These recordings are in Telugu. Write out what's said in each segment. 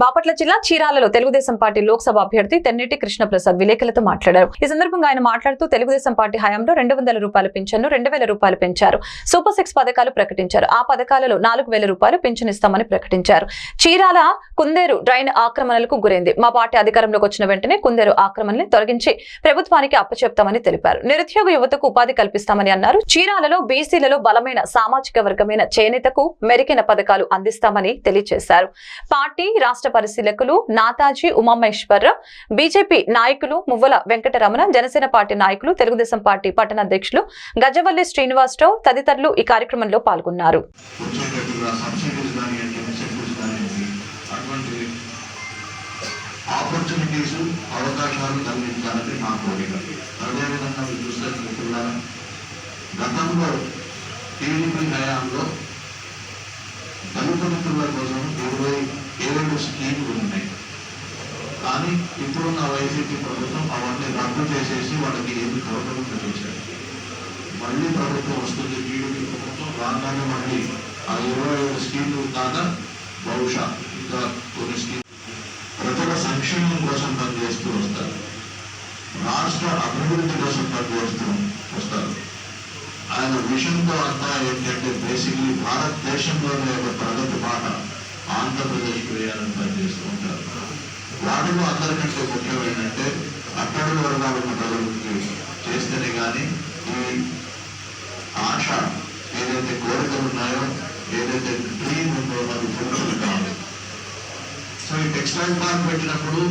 బాపట్ల జిల్లా చీరాలలో తెలుగుదేశం పార్టీ లోక్సభ అభ్యర్థి తెన్నేటి కృష్ణప్రసాద్ విలేకరులతో మాట్లాడారు. ఈ సందర్భంగా ఆయన మాట్లాడుతూ తెలుగుదేశం పార్టీ హయాంలో రెండు వందల రూపాయల పింఛన్ను రెండు వేల రూపాయలు పెంచారు. సూపర్ సిక్స్ పథకాలు ప్రకటించారు. ఆ పథకాలలో నాలుగు వేల రూపాయలు పింఛన్ ఇస్తామని ప్రకటించారు. చీరాల కుందేరు డ్రైన్ ఆక్రమణలకు గురైంది. మా పార్టీ అధికారంలోకి వచ్చిన వెంటనే కుందేరు ఆక్రమణని తొలగించి ప్రభుత్వానికి అప్పచెప్తామని తెలిపారు. నిరుద్యోగ యువతకు ఉపాధి కల్పిస్తామని అన్నారు. చీరాలలో బీసీలలో బలమైన సామాజిక వర్గమైన చేనేతకు మెరుగైన పథకాలు అందిస్తామని తెలియజేశారు. పార్టీ రాష్ట్ర పరిశీలకులు నాతాజీ ఉమామేశ్వరరావు బీజేపీ నాయకులు మువ్వల వెంకటరమణ జనసేన పార్టీ నాయకులు తెలుగుదేశం పార్టీ పట్టణ అధ్యక్షులు గజవల్లి శ్రీనివాసరావు తదితరులు ఈ కార్యక్రమంలో పాల్గొన్నారు. ఆపర్చునిటీస్ అవకాశాలు కోరిక. అదేవిధంగా మీరు చూస్తే మిత్రులారా గతంలో టీడీపీ హయాంలో దళిత కోసం ఇరవై ఏడు స్కీములు ఉన్నాయి. కానీ ఇప్పుడున్న వైసీపీ ప్రభుత్వం అవన్నీ రద్దు చేసేసి వాళ్ళకి ఏమి గవర్నమెంట్ చేశారు? మళ్ళీ ప్రభుత్వం వస్తుంది టీడీపీ ప్రభుత్వం. రాగానే మళ్ళీ ఆ ఇరవై ఐదు స్కీములు కాక బహుశా ఇంకా కొన్ని స్కీమ్ ప్రజల సంక్షేమం కోసం పనిచేస్తూ వస్తారు. రాష్ట్ర అభివృద్ధి కోసం పనిచేస్తూ వస్తారు. విషయంతో అంతా ఏంటంటే బేసిక్లీ భారతదేశంలోనే ఒక ప్రగతి పాట ఆంధ్రప్రదేశ్ వేయాలని పనిచేస్తూ ఉంటారు. వాటిలో అందరికంటే ముఖ్యం ఏంటంటే అట్టడుగు వర్గాల ఉన్న ప్రజలకి చేస్తేనే కానీ ఈ ఆశ ఏదైతే కోరికలు ఉన్నాయో ఏదైతే డ్రీమ్ ఉందో అది ఫుల్ఫిల్ కావాలి సో ఈ టెక్స్టైల్ పార్క్ పెట్టినప్పుడు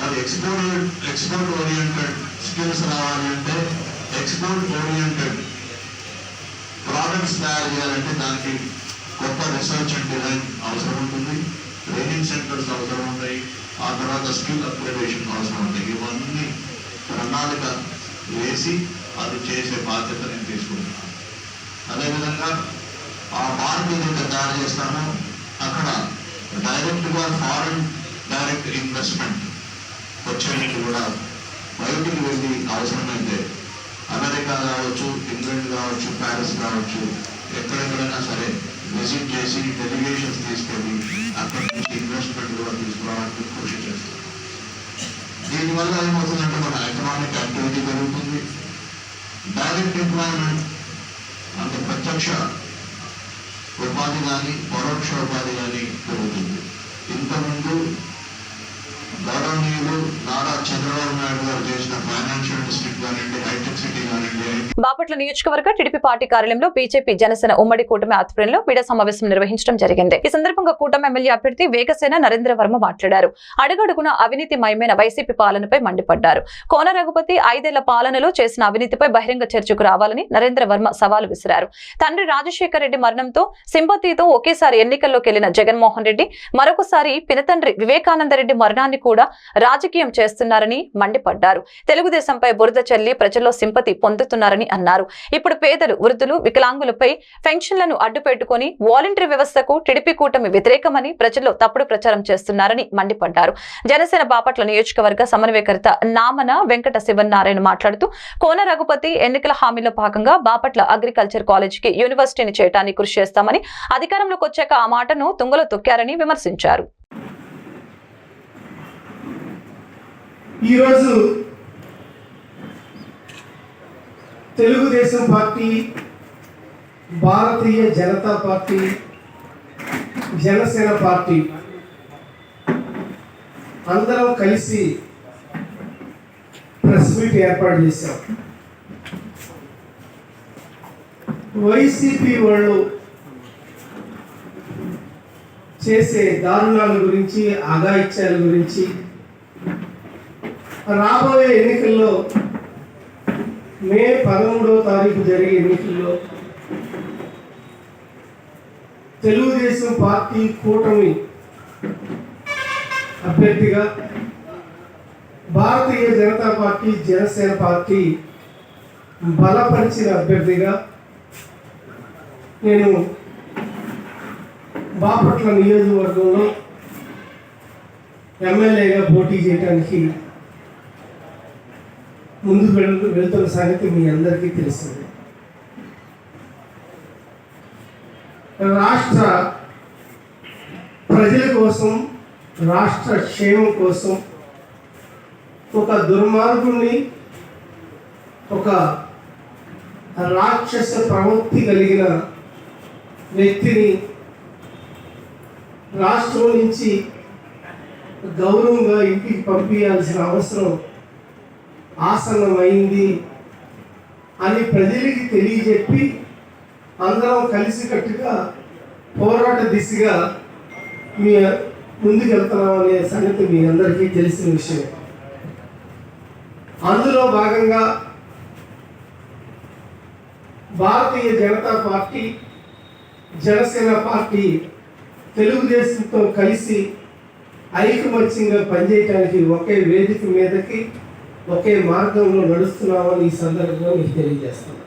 మరి ఎక్స్పోర్ట్ ఎక్స్పోర్ట్ ఓరియంటెడ్ స్కిల్స్ రావాలి అంటే ఎక్స్పోర్ట్ ఓరియంటెడ్ ప్రోడక్ట్స్ తయారు చేయాలంటే దానికి కొత్త రీసెర్చ్ అండ్ డిజైన్ అవసరం ఉంటుంది. ట్రైనింగ్ సెంటర్స్ అవసరం ఉంటాయి. ఆ తర్వాత స్కిల్ అప్గ్రేడేషన్ అవసరం ఉంటాయి. ఇవన్నీ ప్రణాళిక వేసి అది చేసే బాధ్యత నేను తీసుకుంటున్నాను. అదేవిధంగా ఆ పార్క్ ఏదైతే తయారు చేస్తామో అక్కడ డైరెక్ట్గా ఫారెన్ డైరెక్ట్ ఇన్వెస్ట్మెంట్ వచ్చేటట్టు కూడా బయటికి వెళ్ళి అవసరమైతే అమెరికా కావచ్చు ఇంగ్లాండ్ కావచ్చు ప్యారిస్ కావచ్చు ఎక్కడెక్కడైనా సరే విజిట్ చేసి డెలిగేషన్స్ తీసుకొని అక్కడి నుంచి ఇన్వెస్ట్మెంట్ కూడా తీసుకురావడానికి కృషి చేస్తాం దీనివల్ల ఏమవుతుందంటే మన ఎకనామిక్ యాక్టివిటీ పెరుగుతుంది. డైరెక్ట్ ఎంప్లాయ్మెంట్ అంటే ప్రత్యక్ష ఉపాధి కానీ పరోక్ష ఉపాధి కానీ పెరుగుతుంది. ఇంతకుముందు గౌరవనీయులు నారా చంద్రబాబు బాపట్ల నియోజకవర్గ టీడీపీ పార్టీ కార్యాలయంలో బీజేపీ జనసేన ఉమ్మడి కూటమి ఆధ్వర్యంలో మీడియా సమావేశం నిర్వహించడం జరిగింది. ఈ సందర్భంగా కూటమి ఎమ్మెల్యే అభ్యర్థి వేగసేన నరేంద్ర వర్మ మాట్లాడారు. అడుగడుగున అవినీతిమయమైన వైసీపీ పాలనపై మండిపడ్డారు. కోన రఘుపతి ఐదేళ్ళ పాలనలో చేసిన అవినీతిపై బహిరంగ చర్చకు రావాలని నరేంద్ర వర్మ సవాలు విసిరారు. తండ్రి రాజశేఖర రెడ్డి మరణంతో సింపతితో ఒకేసారి ఎన్నికల్లోకి వెళ్ళిన జగన్మోహన్ రెడ్డి మరొకసారి పినతండ్రి వివేకానంద రెడ్డి మరణాన్ని కూడా రాజకీయం చేస్తున్నారని మండిపడ్డారు తెలుగుదేశంపై బురద చల్లి ప్రజల్లో సింపతి పొందుతున్నారని అన్నారు. ఇప్పుడు పేదలు వృద్ధులు వికలాంగులపై పెన్షన్లను అడ్డుపెట్టుకుని వాలంటరీ వ్యవస్థకు టిడిపి కూటమి వ్యతిరేకమని ప్రజల్లో తప్పుడు ప్రచారం చేస్తున్నారని మండిపడ్డారు. జనసేన బాపట్ల నియోజకవర్గ సమన్వయకర్త నామన వెంకట శివనారాయణ మాట్లాడుతూ కోన రఘుపతి ఎన్నికల హామీలో భాగంగా బాపట్ల అగ్రికల్చర్ కాలేజీకి యూనివర్సిటీని చేయడానికి కృషి చేస్తామని అధికారంలోకి వచ్చాక ఆ మాటను తుంగలో తొక్కారని విమర్శించారు. ఈరోజు Telugu Desam party Bharatiya Janata party Janasena party అందరం కలిసి ప్రెస్ మీట్ ఏర్పాటు చేశాం. వైసీపీ వాళ్ళు చేసే దారుణాల గురించి అఘాయిత్యాల గురించి రాబోయే ఎన్నికల్లో మే పదమూడవ తారీఖు జరిగే ఎన్నికల్లో తెలుగుదేశం పార్టీ కూటమి అభ్యర్థిగా భారతీయ జనతా పార్టీ జనసేన పార్టీ బలపరిచిన అభ్యర్థిగా నేను బాపట్ల నియోజకవర్గంలో ఎమ్మెల్యేగా పోటీ చేయడానికి ముందుకు వెళ్ వెళ్తున్న సంగతి మీ అందరికీ తెలుస్తుంది. రాష్ట్ర ప్రజల కోసం రాష్ట్ర క్షేమం కోసం ఒక దుర్మార్గుణ్ణి ఒక రాక్షస ప్రవృత్తి కలిగిన వ్యక్తిని రాష్ట్రం నుంచి గౌరవంగా ఇంటికి పంపించాల్సిన అవసరం ఆసన్నమైంది అని ప్రజలకి తెలియజెప్పి అందరం కలిసికట్టుగా పోరాట దిశగా మీ ముందుకెళ్తున్నాం అనే సంగతి మీ అందరికీ తెలిసిన విషయం. అందులో భాగంగా భారతీయ జనతా పార్టీ జనసేన పార్టీ తెలుగుదేశంతో కలిసి ఐకమత్యంగా పనిచేయడానికి ఒకే వేదిక మీదకి ఒకే మార్గంలో నడుస్తున్నామని ఈ సందర్భంగా మీకు తెలియజేస్తాను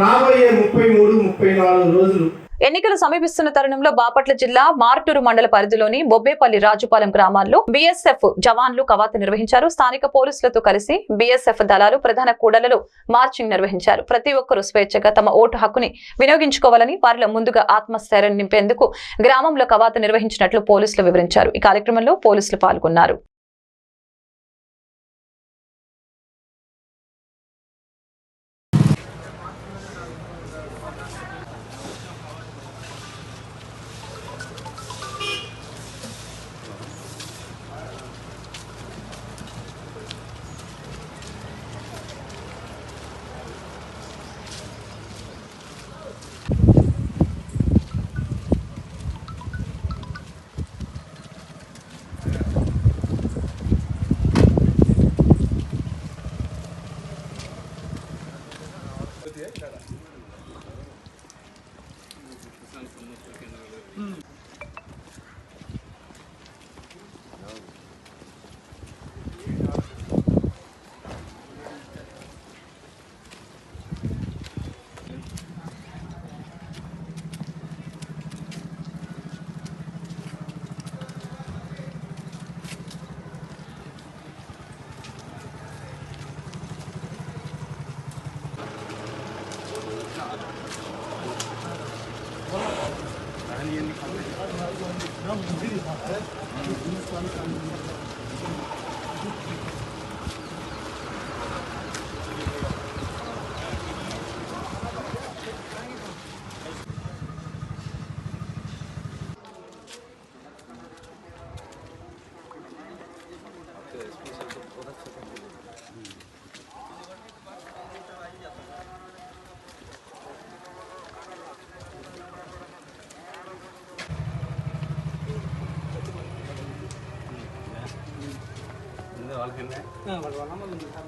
రాబోయే ముప్పై మూడు ముప్పై నాలుగు రోజులు ఎన్నికలు సమీపిస్తున్న తరుణంలో బాపట్ల జిల్లా మార్టూరు మండల పరిధిలోని బొబ్బేపల్లి రాజుపాలెం గ్రామాల్లో బీఎస్ఎఫ్ జవాన్లు కవాతు నిర్వహించారు. స్థానిక పోలీసులతో కలిసి బీఎస్ఎఫ్ దళాలు ప్రధాన కూడలలో మార్చింగ్ నిర్వహించారు. ప్రతి ఒక్కరూ స్వేచ్ఛగా తమ ఓటు హక్కుని వినియోగించుకోవాలని వారిలో ముందుగా ఆత్మస్థైర్యం నింపేందుకు గ్రామంలో కవాతు నిర్వహించినట్లు పోలీసులు వివరించారు. ఈ కార్యక్రమంలో పోలీసులు పాల్గొన్నారు. hem de. Ha, var var ama bunu tam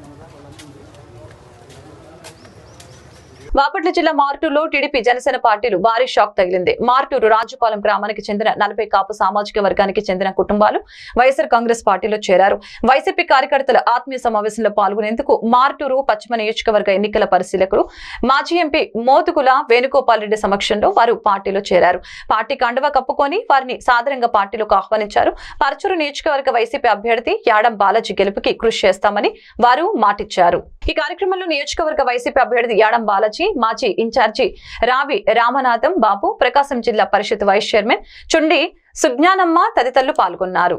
Bapatla జిల్లా మార్టూరులో టీడీపీ జనసేన పార్టీలు భారీ షాక్ తగిలింది. మార్టూరు రాజుపాలెం గ్రామానికి చెందిన నలభై కాపు సామాజిక వర్గానికి చెందిన కుటుంబాలు వైఎస్ఆర్ కాంగ్రెస్ పార్టీలో చేరారు. వైసీపీ కార్యకర్తల ఆత్మీయ సమావేశంలో పాల్గొనేందుకు మార్టూరు పశ్చిమ నియోజకవర్గ ఎన్నికల పరిశీలకులు మాజీ ఎంపీ మోతుకుల వేణుగోపాల్ రెడ్డి సమక్షంలో వారు పార్టీలో చేరారు. పార్టీ కండవ కప్పుకొని వారిని సాధారణంగా పార్టీలోకి ఆహ్వానించారు. పరచూరు నియోజకవర్గ వైసీపీ అభ్యర్థి యాడం బాలాజీ గెలుపుకి కృషి చేస్తామని వారు మాటిచ్చారు. ఈ కార్యక్రమంలో నియోజకవర్గ వైసీపీ అభ్యర్థి యాడం బాలాజీ మాజీ ఇన్ఛార్జి రావి రామనాథం బాబు ప్రకాశం జిల్లా పరిషత్ వైస్ చైర్మన్ చుండి సుజ్ఞానమ్మ తదితరులు పాల్గొన్నారు.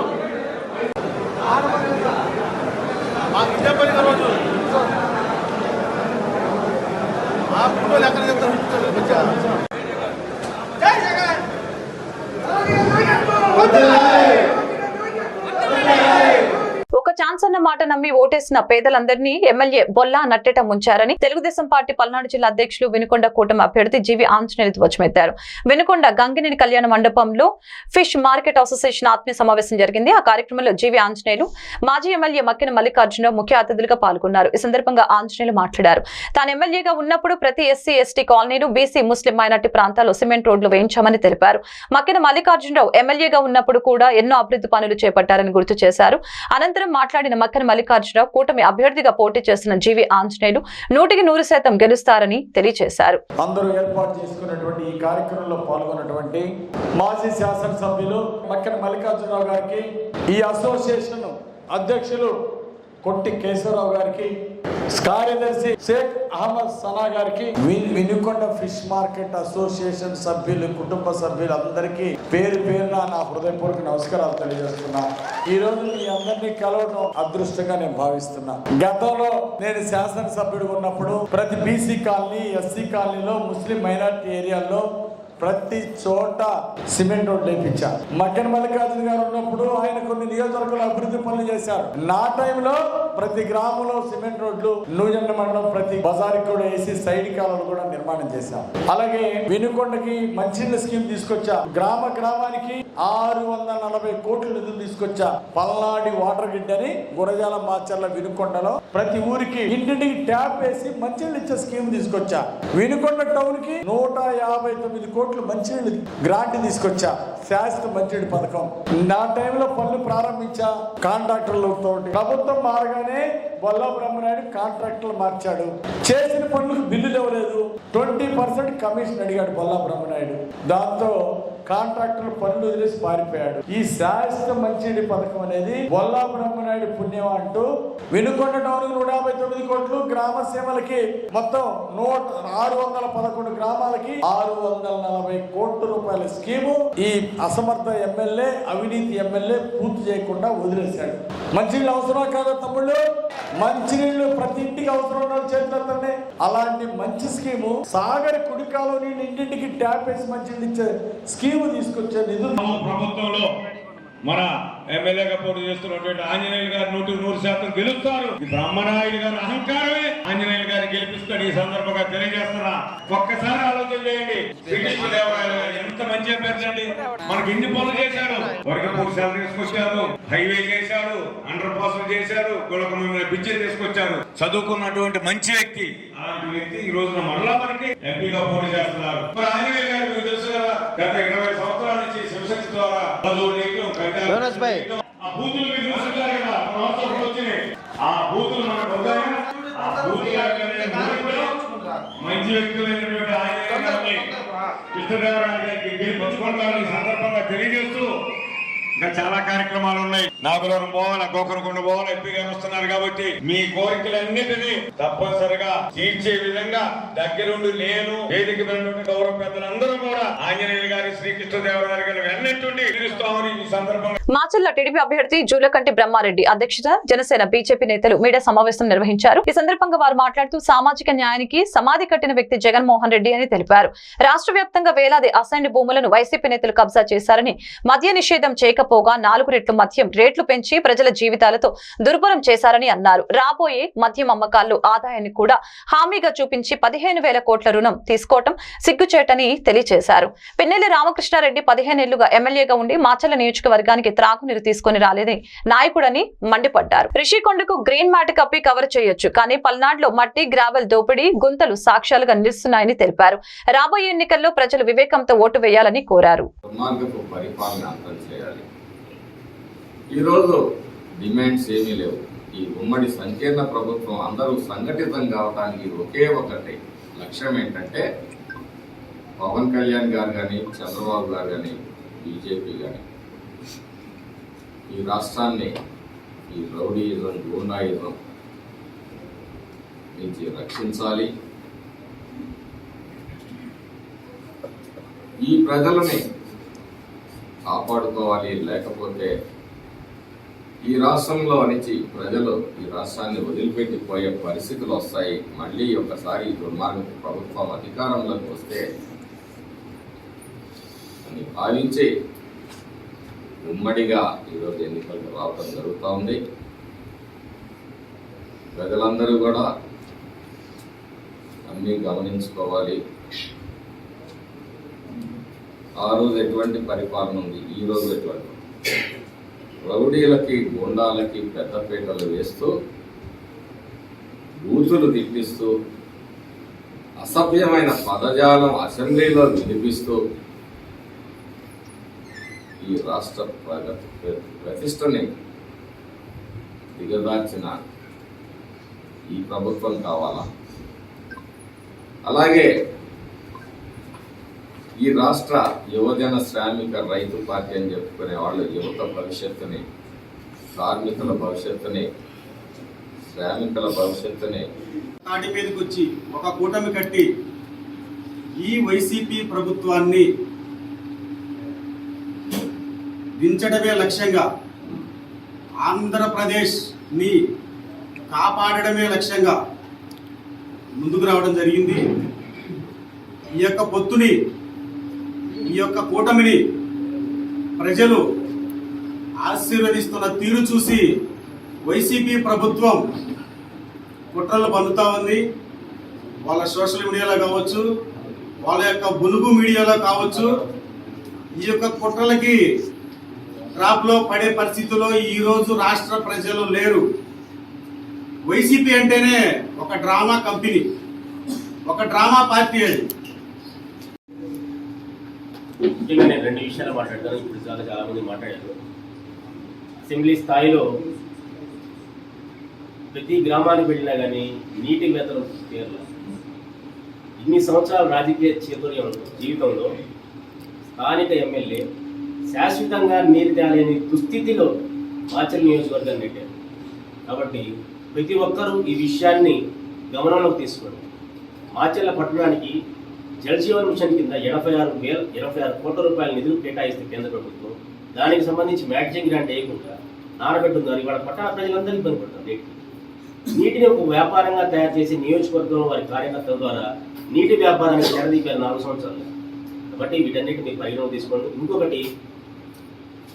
మాకు ఇదే పని రోజు ఆ ఫోటోలు ఎక్కడ చెప్తారు ఒక ఛాన్స్ అన్న మాట నమ్మి ఓటేసిన పేదలందరినీ ఎమ్మెల్యే బొల్లా నట్టేట ముంచారని తెలుగుదేశం పార్టీ పల్నాడు జిల్లా అధ్యక్షులు వినుకొండ కూటమి అభ్యర్థి జీవి ఆంజనేయులు ధ్వజమెత్తారు. వినుకొండ గంగినేని కళ్యాణ మండపంలో ఫిష్ మార్కెట్ అసోసియేషన్ ఆత్మీయ సమావేశం జరిగింది. ఆ కార్యక్రమంలో జీవి ఆంజనేయులు మాజీ ఎమ్మెల్యే మక్కిన మల్లికార్జునరావు ముఖ్య అతిథులుగా పాల్గొన్నారు. ఈ సందర్భంగా ఆంజనేయులు మాట్లాడారు. తాను ఎమ్మెల్యేగా ఉన్నప్పుడు ప్రతి ఎస్సీ ఎస్టీ కాలనీలు బీసీ ముస్లిం మైనార్టీ ప్రాంతాల్లో సిమెంట్ రోడ్లు వేయించామని తెలిపారు. మక్కిన మల్లికార్జునరావు ఎమ్మెల్యేగా ఉన్నప్పుడు కూడా ఎన్నో అభివృద్ధి పనులు చేపట్టారని గుర్తు చేశారు. అనంతరం మాట్లాడిన మక్కన మల్లికార్జునరావు కూటమి అభ్యర్థిగా పోటీ చేస్తున్న జీవి ఆంజనేయులు నూటికి నూరు శాతం గెలుస్తారని తెలియజేశారు. అందరూ ఏర్పాటు చేసుకున్నటువంటి ఈ కార్యక్రమంలో పాల్గొన్నటువంటి మాజీ శాసనసభ్యులు మల్లికార్జునరావు గారికి ఈ అసోసియేషన్ అధ్యక్షులు కొట్టి కేశవరావు గారికి కార్యదర్శి షేక్ అహ్మద్ సనా గారికి వినుకొండ ఫిష్ మార్కెట్ అసోసియేషన్ సభ్యులు కుటుంబ సభ్యులు అందరికీ పేరు పేరున నా హృదయపూర్వక నమస్కారాలు తెలియజేస్తున్నా. ఈ రోజు మీ అందరినీ కలవడం అదృష్టంగా నేను భావిస్తున్నా. గతంలో నేను శాసనసభ్యుడు ఉన్నప్పుడు ప్రతి బీసీ కాలనీ ఎస్సీ కాలనీలో ముస్లిం మైనారిటీ ఏరియాల్లో ప్రతి చోట సిమెంట్ రోడ్లు వేయించా మక్కన మల్లికార్జున గారు ఉన్నప్పుడు ఆయన కొన్ని నియోజకవర్గాలు అభివృద్ధి పనులు చేశారు. నా టైంలో ప్రతి గ్రామంలో సిమెంట్ రోడ్లు నూజెండ మండలం ప్రతి బజార్కి కూడా వేసి సైడ్ కాలువలు కూడా నిర్మాణం చేశాం. అలాగే వినుకొండకి మంచినీళ్ళ స్కీమ్ తీసుకొచ్చా. గ్రామ గ్రామానికి ఆరు వందల నలభై కోట్ల నిధులు తీసుకొచ్చా పల్నాడి వాటర్ గ్రిడ్ అని గురజాల మాచర్ల వినుకొండలో. ప్రతి ఊరికి ఇంటింటికి ట్యాప్ వేసి మంచినీళ్ళు ఇచ్చే స్కీమ్ తీసుకొచ్చా. వినుకొండ టౌన్కి నూట యాభై తొమ్మిది కోట్లు మంచినీళ్ళు గ్రాంట్ తీసుకొచ్చా. శాశ్వత మంచినీటి పథకం. నా టైంలో పనులు ప్రారంభించా కాంట్రాక్టర్లతో ప్రభుత్వం మారగానే బొల్ల బ్రహ్మనాయుడు కాంట్రాక్టర్లు మార్చాడు. చేసిన పనులకు బిల్లులు ఇవ్వలేదు ట్వంటీ పర్సెంట్ కమిషన్ అడిగాడు బొల్ల బ్రహ్మనాయుడు. దాంతో కాంట్రాక్టర్లు పనులు వదిలేసి పారిపోయాడు. ఈ శాశ్వత మంచినీటి పథకం అనేది బొల్లా బ్రహ్మనాయుడు పుణ్యం అంటూ వెనుకొండ టౌన్ నూట యాభై తొమ్మిది కోట్లు గ్రామ సేవలకి మొత్తం నూట ఆరు వందల పదకొండు గ్రామాలకి ఆరు వందల నలభై కోట్ల రూపాయల స్కీము ఈ అసమర్థ ఎమ్మెల్యే అవినీతి ఎమ్మెల్యే పూర్తి చేయకుండా వదిలేశాడు. మంచినీళ్ళు అవసరం కాదా తమ్ముళ్ళు? మంచినీళ్ళు ప్రతి ఇంటికి అవసరం ఉన్న చేతులతోనే అలాంటి మంచి స్కీము సాగర్ కుడికాలో నీళ్ళు ఇంటింటికి ట్యాప్ వేసి మంచినీళ్ళు ఇచ్చే స్కీమ్ తీసుకొచ్చే నిధులు. ప్రభుత్వంలో మన ఎమ్మెల్యేగా పోటీ చేస్తున్నటువంటి ఆంజనేయులు గారు నూటి నూరు శాతం గెలుస్తారు. ఈ బ్రహ్మనాయుడు గారి అహంకారమే. ఆంజనేయులు గారు గెలిపిస్తాడు. ఈ సందర్భంగా తెలియజేస్తున్నా. ఒక్కసారి ఆలోచన చేయండి. శ్రీకృష్ణదేవరాయలు ఎంత మంచిగా అభ్యర్థి మనకి ఇన్ని పనులు చేశాడు వర్గపూర్ శాతం తీసుకొచ్చారు. హైవే చేశారు. అండర్ పాస్ చేశారు గులకమైన బ్రిడ్జి తీసుకొచ్చారు. చదువుకున్నటువంటి మంచి వ్యక్తి. అలాంటి వ్యక్తి ఈ రోజున మరలా మనకి ఎంపీగా పోటీ చేస్తున్నారు. మరి ఆంజనేయులు గారు గత ఇరవై సంవత్సరాల నుంచి శివశక్తి ద్వారా. ఆ బూతులు మీరు చూసుంటారు కదా సంవత్సరం వచ్చినాయి ఆ బూతులు? ఆ మంచి వ్యక్తులైనటువంటి గారిని కృష్ణదేవరాయ గారికి గెలిపించుకుంటారని ఈ సందర్భంగా తెలియజేస్తూ ఇంకా చాలా కార్యక్రమాలు ఉన్నాయి నాగులవరం పోవాలి గోకరకొండ పోవాలి ఎంపీ గారు వస్తున్నారు కాబట్టి మీ కోరికలన్నిటినీ తప్పనిసరిగా తీర్చే విధంగా దగ్గరుండి నేను వేదిక మీద గౌరవ పెద్దలందరూ కూడా ఆంజనేయులు గారి శ్రీకృష్ణదేవరాయలు గారు వెన్నట్టుండి తీరుస్తామని ఈ సందర్భంగా మాచర్ల టీడీపీ అభ్యర్థి జూలకంటి బ్రహ్మారెడ్డి అధ్యక్షత జనసేన బీజేపీ నేతలు మీడియా సమావేశం నిర్వహించారు. ఈ సందర్భంగా వారు మాట్లాడుతూ సామాజిక న్యాయానికి సమాధి కట్టిన వ్యక్తి జగన్మోహన్ రెడ్డి అని తెలిపారు. రాష్ట్ర వ్యాప్తంగా వేలాది అసైన్డ్ భూములను వైసీపీ నేతలు కబ్జా చేశారని మద్య నిషేధం చేయకపోగా నాలుగు రెట్లు మద్యం రేట్లు పెంచి ప్రజల జీవితాలతో దుర్భరం చేశారని అన్నారు. రాబోయే మద్యం అమ్మకాల్లో ఆదాయాన్ని కూడా హామీగా చూపించి పదిహేను వేల కోట్ల రుణం తీసుకోవటం సిగ్గుచేటని తెలియజేశారు పిన్నెల్లి రామకృష్ణారెడ్డి పదిహేనేళ్ళుగా ఎమ్మెల్యేగా ఉండి మాచల నియోజకవర్గానికి త్రాగునీరు తీసుకుని రాలేదని నాయకుడని మండిపడ్డారు. రిషికొండకు గ్రీన్ మ్యాట్ కప్పి కవర్ చేయొచ్చు కానీ పల్నాడులో మట్టి గ్రావెల్ దోపిడీ గుంతలు సాక్ష్యాలుగా నిలుస్తున్నాయని తెలిపారు. రాబోయే ఎన్నికల్లో ప్రజలు వివేకంతో ఓటు వేయాలని కోరారు. ఈరోజు డిమాండ్స్ ఏమీ లేవు. ఈ ఉమ్మడి సంకీర్ణ ప్రభుత్వం అందరూ సంఘటితం కావడానికి ఒకే ఒకటి లక్ష్యం ఏంటంటే పవన్ కళ్యాణ్ గారు కానీ చంద్రబాబు గారు కానీ బీజేపీ కానీ ఈ రాష్ట్రాన్ని ఈ రౌడీయిజం గూండాయిజం నుంచి రక్షించాలి. ఈ ప్రజలని కాపాడుకోవాలి లేకపోతే ఈ రాష్ట్రంలో నుంచి ప్రజలు ఈ రాష్ట్రాన్ని వదిలిపెట్టిపోయే పరిస్థితులు వస్తాయి. మళ్ళీ ఒకసారి ఈ ప్రభుత్వం అధికారంలోకి వస్తే అని భావించి ఉమ్మడిగా ఈరోజు ఎన్నికలకు రావడం జరుగుతూ ఉంది. ప్రజలందరూ కూడా అన్నీ గమనించుకోవాలి. ఆ రోజు ఎటువంటి పరిపాలన ఉంది? ఈ రోజు ఎటువంటి రౌడీలకి గుండాలకి పెద్దపీటలు వేస్తూ బూతులు తిప్పిస్తూ అసభ్యమైన పదజాలం అసెంబ్లీలో వినిపిస్తూ ఈ రాష్ట్ర ప్రగతి ప్రతిష్టని దిగదార్చిన ఈ ప్రభుత్వం కావాలా? అలాగే ఈ రాష్ట్ర యువజన శ్రామిక రైతు పార్టీ అని చెప్పుకునే వాళ్ళు యువత భవిష్యత్తుని కార్మికుల భవిష్యత్తుని శ్రామికుల భవిష్యత్తుని. తాటి మీదకి వచ్చి ఒక కూటమి కట్టి ఈ వైసీపీ ప్రభుత్వాన్ని దించడమే లక్ష్యంగా ఆంధ్రప్రదేశ్ని కాపాడడమే లక్ష్యంగా ముందుకు రావడం జరిగింది. ఈ యొక్క పొత్తుని ఈ యొక్క కూటమిని ప్రజలు ఆశీర్వదిస్తున్న తీరు చూసి వైసీపీ ప్రభుత్వం కుట్రలు పన్నుతా ఉంది. వాళ్ళ సోషల్ మీడియాలో కావచ్చు వాళ్ళ యొక్క బులుగు మీడియాలో కావచ్చు ఈ యొక్క కుట్రలకి ట్రాప్లో పడే పరిస్థితిలో ఈ రోజు రాష్ట్ర ప్రజలు లేరు. వైసీపీ అంటేనే ఒక డ్రామా కంపెనీ ఒక డ్రామా పార్టీ అది. ముఖ్యంగా నేను రెండు విషయాలు మాట్లాడతాను. ఇప్పుడు చాలా చాలా మంది మాట్లాడారు. అసెంబ్లీ స్థాయిలో ప్రతి గ్రామానికి వెళ్ళినా కానీ నీటి వేతనం కేరళ ఇన్ని సంవత్సరాల రాజకీయ చేతుర్యం జీవితంలో స్థానిక ఎమ్మెల్యే శాశ్వతంగా నీరు తేలేని దుస్థితిలో మాచల్ నియోజకవర్గాన్ని పెట్టారు కాబట్టి ప్రతి ఒక్కరూ ఈ విషయాన్ని గమనంలోకి తీసుకోండి. మాచర్ల పట్టణానికి జలజీవన్ మిషన్ కింద ఎనభై ఆరు వేల ఎనభై ఆరు కోట్ల రూపాయల నిధులు కేటాయిస్తే కేంద్ర ప్రభుత్వం దానికి సంబంధించి మ్యాచింగ్ గ్రాంట్ వేయకుండా నానబెట్టుందని ఇవాళ పట్టణ ప్రజలందరూ ఇబ్బంది పడతారు నీటిని ఒక వ్యాపారంగా తయారు చేసి నియోజకవర్గంలో వారి కార్యకర్తల ద్వారా నీటి వ్యాపారాన్ని తెరదీపారు నాలుగు సంవత్సరాలు కాబట్టి వీటన్నిటి మీరు పరిగణన తీసుకోండి. ఇంకొకటి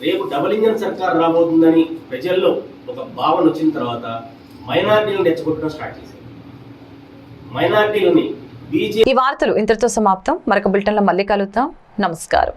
రేపు డబుల్ ఇంజన్ సర్కార్ రాబోతుందని ప్రజల్లో ఒక భావన వచ్చిన తర్వాత మైనార్టీలను రెచ్చగొట్టడం స్టార్ట్ చేశారు. మైనార్టీలని ఈ వార్తలు ఇంతటితో సమాప్తం. మరొక బులెటిన్లో మళ్ళీ కలుద్దాం. నమస్కారం.